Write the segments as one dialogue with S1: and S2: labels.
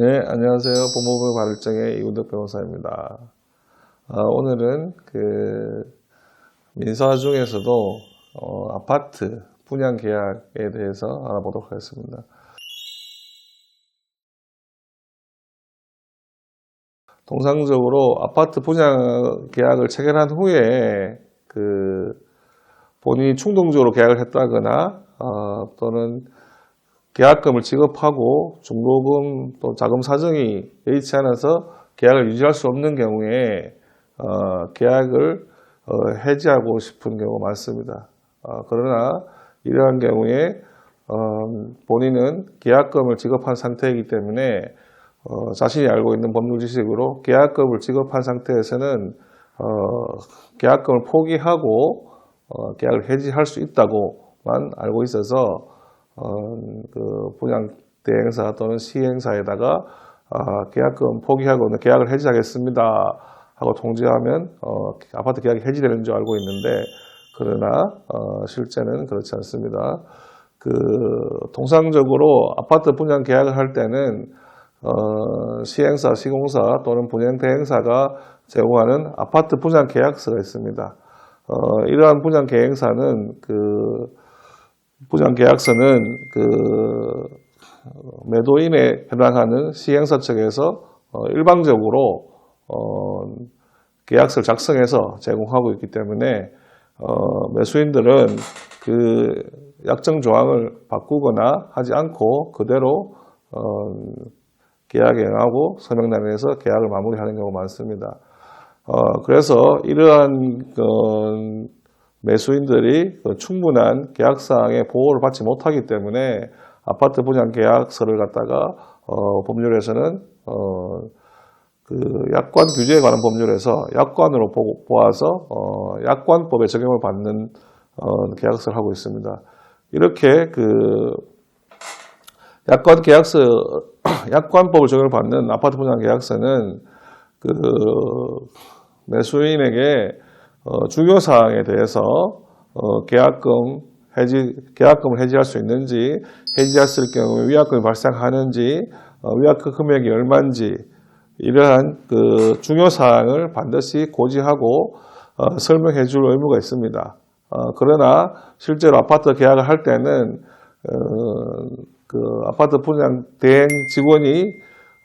S1: 네, 안녕하세요. 법무부 발정의 이우덕 변호사입니다. 아, 오늘은 그 민사 중에서도 어, 아파트 분양 계약에 대해서 알아보도록 하겠습니다. 통상적으로 아파트 분양 계약을 체결한 후에 그 본인이 충동적으로 계약을 했다거나 어, 또는 계약금을 지급하고 중도금 또 자금 사정이 여의치 않아서 계약을 유지할 수 없는 경우에 어, 계약을 어, 해지하고 싶은 경우가 많습니다. 어, 그러나 이러한 경우에 어, 본인은 계약금을 지급한 상태이기 때문에 어, 자신이 알고 있는 법률 지식으로 계약금을 지급한 상태에서는 어, 계약금을 포기하고 어, 계약을 해지할 수 있다고만 알고 있어서 어, 그 분양 대행사 또는 시행사에다가 아, 계약금 포기하고 계약을 해지하겠습니다 하고 통지하면 어, 아파트 계약이 해지되는 줄 알고 있는데 그러나 어, 실제는 그렇지 않습니다. 그 통상적으로 아파트 분양 계약을 할 때는 어, 시행사, 시공사 또는 분양 대행사가 제공하는 아파트 분양 계약서가 있습니다. 어, 이러한 분양 계획사는 그 분양 계약서는 그 매도인에 해당하는 시행사 측에서 어, 일방적으로 어, 계약서를 작성해서 제공하고 있기 때문에 어, 매수인들은 그 약정 조항을 바꾸거나 하지 않고 그대로 어, 계약에 응하고 서명란에서 계약을 마무리하는 경우가 많습니다. 어, 그래서 이러한 어, 매수인들이 그 충분한 계약상의 보호를 받지 못하기 때문에 아파트 분양 계약서를 갖다가 어, 법률에서는 어, 그 약관 규제에 관한 법률에서 약관으로 보, 보아서 어, 약관법에 적용을 받는 어, 계약서를 하고 있습니다. 이렇게 그 약관 계약서 약관법을 적용을 받는 아파트 분양 계약서는 그 매수인에게 어, 중요 사항에 대해서 어, 계약금 해지 계약금을 해지할 수 있는지 해지했을 경우에 위약금이 발생하는지 어, 위약금 금액이 얼마인지 이러한 그 중요 사항을 반드시 고지하고 어, 설명해 줄 의무가 있습니다. 어, 그러나 실제로 아파트 계약을 할 때는 어, 그 아파트 분양 대행 직원이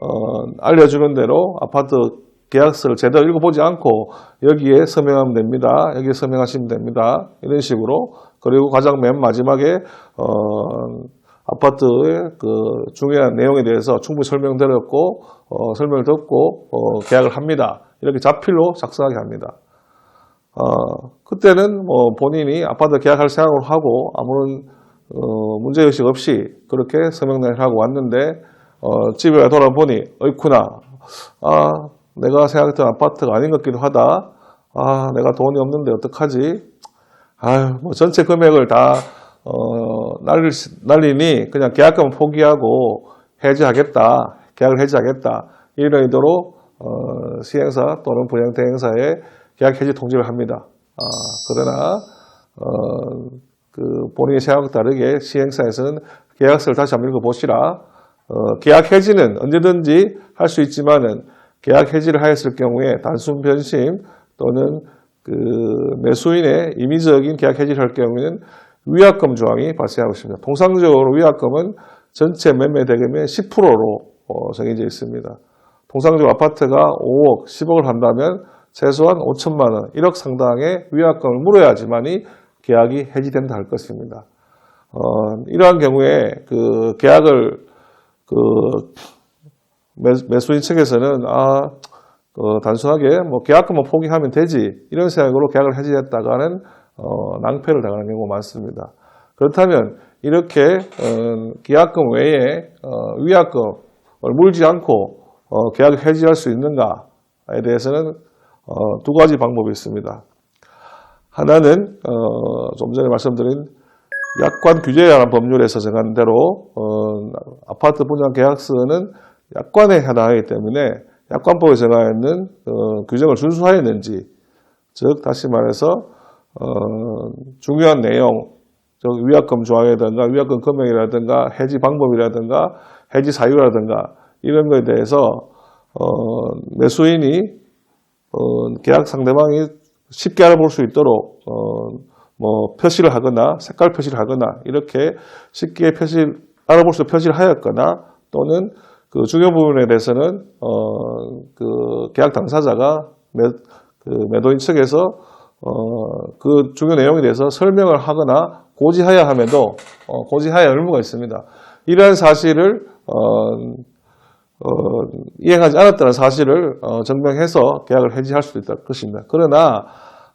S1: 어, 알려주는 대로 아파트 계약서를 제대로 읽어보지 않고 여기에 서명하면 됩니다. 여기에 서명하시면 됩니다. 이런 식으로 그리고 가장 맨 마지막에 어, 아파트의 그 중요한 내용에 대해서 충분히 설명드렸고 어, 설명을 듣고 어, 계약을 합니다. 이렇게 자필로 작성하게 합니다. 어, 그때는 뭐 본인이 아파트 계약할 생각을 하고 아무런 어, 문제의식 없이 그렇게 서명란을 하고 왔는데 어, 집에 돌아보니 어이쿠나 아 내가 생각했던 아파트가 아닌 것 같기도 하다. 아 내가 돈이 없는데 어떡하지? 아유 뭐 전체 금액을 다 어, 날리, 날리니 그냥 계약금을 포기하고 해지하겠다. 계약을 해지하겠다. 이런 의도로 어, 시행사 또는 분양 대행사에 계약 해지 통지를 합니다. 아, 그러나 어, 그 본인의 생각과 다르게 시행사에서는 계약서를 다시 한번 읽어보시라. 어, 계약 해지는 언제든지 할 수 있지만은 계약 해지를 하였을 경우에 단순 변심 또는 그 매수인의 임의적인 계약 해지를 할 경우에는 위약금 조항이 발생하고 있습니다. 통상적으로 위약금은 전체 매매 대금의 10%로 어, 정해져 있습니다. 통상적으로 아파트가 5억, 10억을 한다면 최소한 5천만 원, 1억 상당의 위약금을 물어야지만이 계약이 해지된다 할 것입니다. 어, 이러한 경우에 그 계약을 그 매, 수인 측에서는 아 어, 단순하게 뭐 계약금만 포기하면 되지 이런 생각으로 계약을 해지했다가는 어, 낭패를 당하는 경우가 많습니다. 그렇다면 이렇게 어, 계약금 외에 어, 위약금을 물지 않고 어, 계약을 해지할 수 있는가에 대해서는 어, 두 가지 방법이 있습니다. 하나는 어, 좀 전에 말씀드린 약관 규제에 관한 법률에서 정한 대로 어, 아파트 분양 계약서는 약관에 해당하기 때문에 약관법에 정하 있는 어, 규정을 준수하였는지 즉 다시 말해서 어, 중요한 내용 즉 위약금 조항이라든가 위약금 금액이라든가 해지 방법이라든가 해지 사유라든가 이런 거에 대해서 어, 매수인이 어, 계약 상대방이 쉽게 알아볼 수 있도록 어, 뭐 표시를 하거나 색깔 표시를 하거나 이렇게 쉽게 표시 알아볼 수 표시를 하였거나 또는 그 중요 부분에 대해서는 어, 그 계약 당사자가 매, 그 매도인 측에서 어, 그 중요 내용에 대해서 설명을 하거나 고지하여 함에도 어, 고지하여 의무가 있습니다. 이러한 사실을 어, 어, 이행하지 않았다는 사실을 어, 증명해서 계약을 해지할 수도 있다 것입니다. 그러나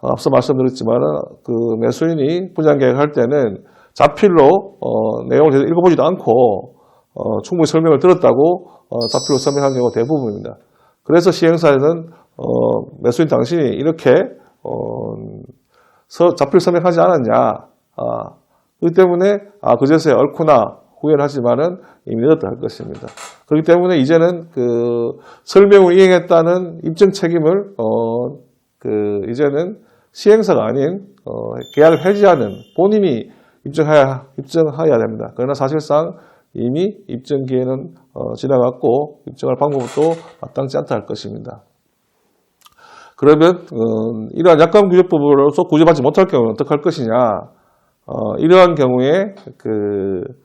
S1: 어, 앞서 말씀드렸지만 그 매수인이 분양 계약할 때는 자필로 어, 내용을 읽어보지도 않고 어, 충분히 설명을 들었다고 어, 자필로 설명한 경우가 대부분입니다. 그래서 시행사에는 어, 매수인 당신이 이렇게 어, 서- 자필 설명하지 않았냐. 아, 그렇기 때문에 아, 그제서야 옳구나 후회를 하지만은 이미 늦었다 할 것입니다. 그렇기 때문에 이제는 그 설명을 이행했다는 입증 책임을 어, 그 이제는 시행사가 아닌 어, 계약을 해지하는 본인이 입증해야 입증해야 됩니다. 그러나 사실상 이미 입증 기회는 어, 지나갔고 입증할 방법도 마땅치 않다 할 것입니다. 그러면 어, 이러한 약관 구제법으로서 구제받지 못할 경우는 어떻게 할 것이냐? 어, 이러한 경우에 그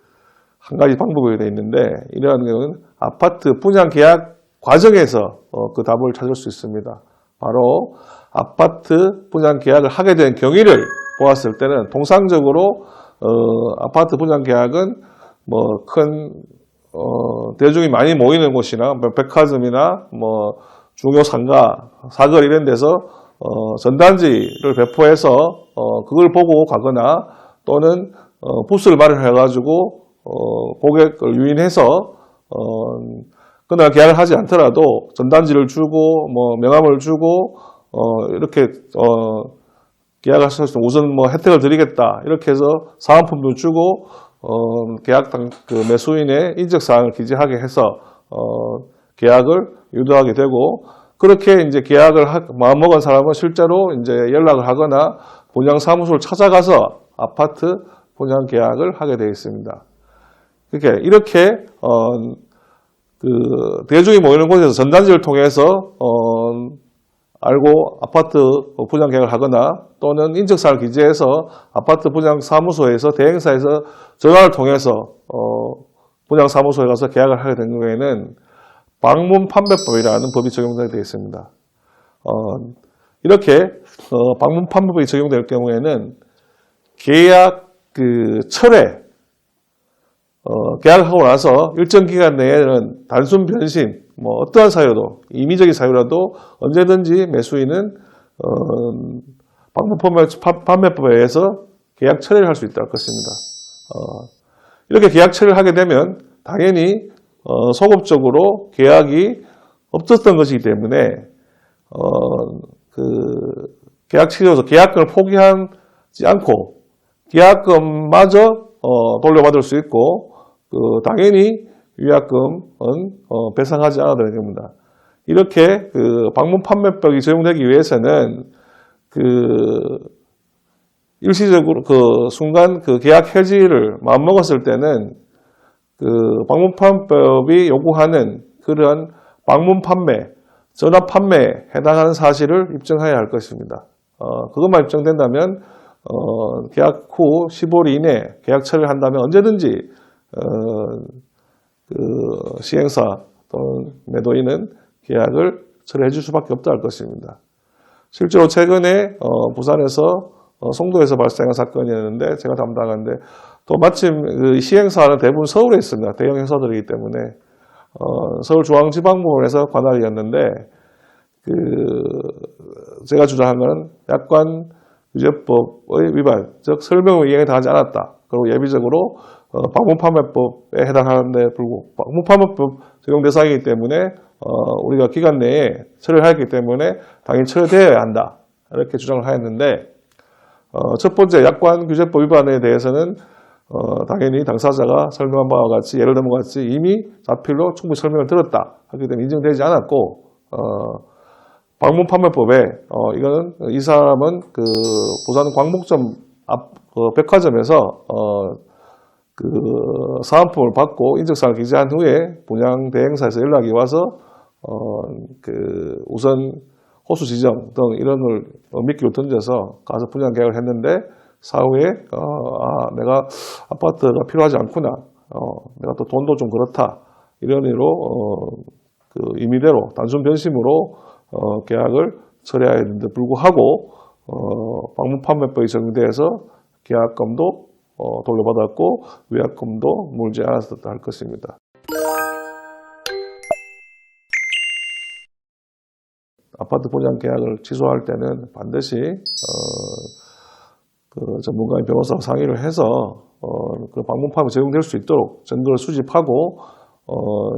S1: 한 가지 방법이 되어 있는데 이러한 경우는 아파트 분양 계약 과정에서 어, 그 답을 찾을 수 있습니다. 바로 아파트 분양 계약을 하게 된 경위를 보았을 때는 통상적으로 어, 아파트 분양 계약은 뭐큰 어, 대중이 많이 모이는 곳이나 뭐 백화점이나 뭐 중요 상가, 사거리 이런 데서 어, 전단지를 배포해서 어, 그걸 보고 가거나 또는 어, 부스를 마련해 가지고 어, 고객을 유인해서 어, 그날 계약을 하지 않더라도 전단지를 주고 뭐 명함을 주고 어, 이렇게 어, 계약하실 수 우선 뭐 혜택을 드리겠다. 이렇게 해서 사은품도 주고 어, 계약 당, 그 매수인의 인적 사항을 기재하게 해서 어, 계약을 유도하게 되고 그렇게 이제 계약을 하, 마음먹은 사람은 실제로 이제 연락을 하거나 분양 사무소를 찾아가서 아파트 분양 계약을 하게 되어 있습니다. 그렇게 이렇게 어, 그 대중이 모이는 곳에서 전단지를 통해서 어, 알고 아파트 분양 계약을 하거나 또는 인적사를 기재해서 아파트 분양 사무소에서 대행사에서 전화를 통해서 어, 분양 사무소에 가서 계약을 하게 된 경우에는 방문 판매법이라는 법이 적용되게 되어 있습니다. 어, 이렇게 어, 방문 판매법이 적용될 경우에는 계약 그 철회 어, 계약하고 나서 일정 기간 내에는 단순 변심, 뭐 어떠한 사유도 임의적인 사유라도 언제든지 매수인은 어, 방문 판매- 판매법에 의해서 계약 철회를 할 수 있다는 것입니다. 어, 이렇게 계약 처리를 하게 되면 당연히 어, 소급적으로 계약이 없었던 것이기 때문에 어, 그 계약 취소에서 계약금을 포기하지 않고 계약금마저 어, 돌려받을 수 있고 그 당연히 위약금은 어, 배상하지 않아도 겁니다. 이렇게 그 방문 판매법이 적용되기 위해서는 그 일시적으로 그 순간 그 계약 해지를 마음먹었을 때는 그 방문 판매법이 요구하는 그런 방문 판매, 전화 판매에 해당하는 사실을 입증해야 할 것입니다. 어, 그것만 입증된다면 어, 계약 후 15일 이내 계약 처리를 한다면 언제든지 어, 그 시행사 또는 매도인은 계약을 처리해 줄 수밖에 없다 할 것입니다. 실제로 최근에 어, 부산에서 어, 송도에서 발생한 사건이었는데 제가 담당하는데 또 마침 그 시행사는 대부분 서울에 있습니다. 대형 행사들이기 때문에 어, 서울중앙지방법원에서 관할이었는데 그 제가 주장한 것은 약관 규제법의 위반, 즉 설명을 이행에 당하지 않았다. 그리고 예비적으로 어, 방문판매법에 해당하는데 불구하고 방문판매법 적용 대상이기 때문에 어, 우리가 기간 내에 처리를 하였기 때문에 당연히 처리되어야 한다. 이렇게 주장을 하였는데 어, 첫 번째 약관 규제법 위반에 대해서는 어, 당연히 당사자가 설명한 바와 같이 예를 들면 같이 이미 자필로 충분히 설명을 들었다 하기 때문에 인정되지 않았고 어, 방문 판매법에 어, 이거는 이 사람은 그 부산 광목점 앞그 백화점에서 어, 그 사은품을 받고 인적사항을 기재한 후에 분양 대행사에서 연락이 와서 어, 그 우선 호수 지정 등 이런 걸 어, 미끼로 던져서 가서 분양 계약을 했는데 사후에 어, 아, 내가 아파트가 필요하지 않구나. 어, 내가 또 돈도 좀 그렇다. 이런 의로 어, 그 임의대로 단순 변심으로 어, 계약을 철회해야 되는데 불구하고 어, 방문 판매법이 적용돼서 계약금도 어, 돌려받았고 위약금도 물지 않았었다 할 것입니다. 아파트 분양 계약을 취소할 때는 반드시 어, 그 전문가의 변호사와 상의를 해서 어, 그 방문판이 적용될 수 있도록 증거를 수집하고 어,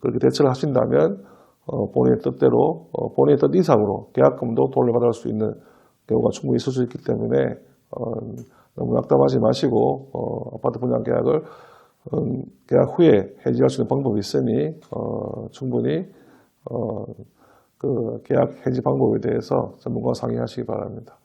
S1: 그렇게 대처를 하신다면 어, 본인의 뜻대로 어, 본인의 뜻 이상으로 계약금도 돌려받을 수 있는 경우가 충분히 있을 수 있기 때문에 어, 너무 낙담하지 마시고 어, 아파트 분양 계약을 음, 계약 후에 해지할 수 있는 방법이 있으니 어, 충분히 어, 그 계약 해지 방법에 대해서 전문가와 상의하시기 바랍니다.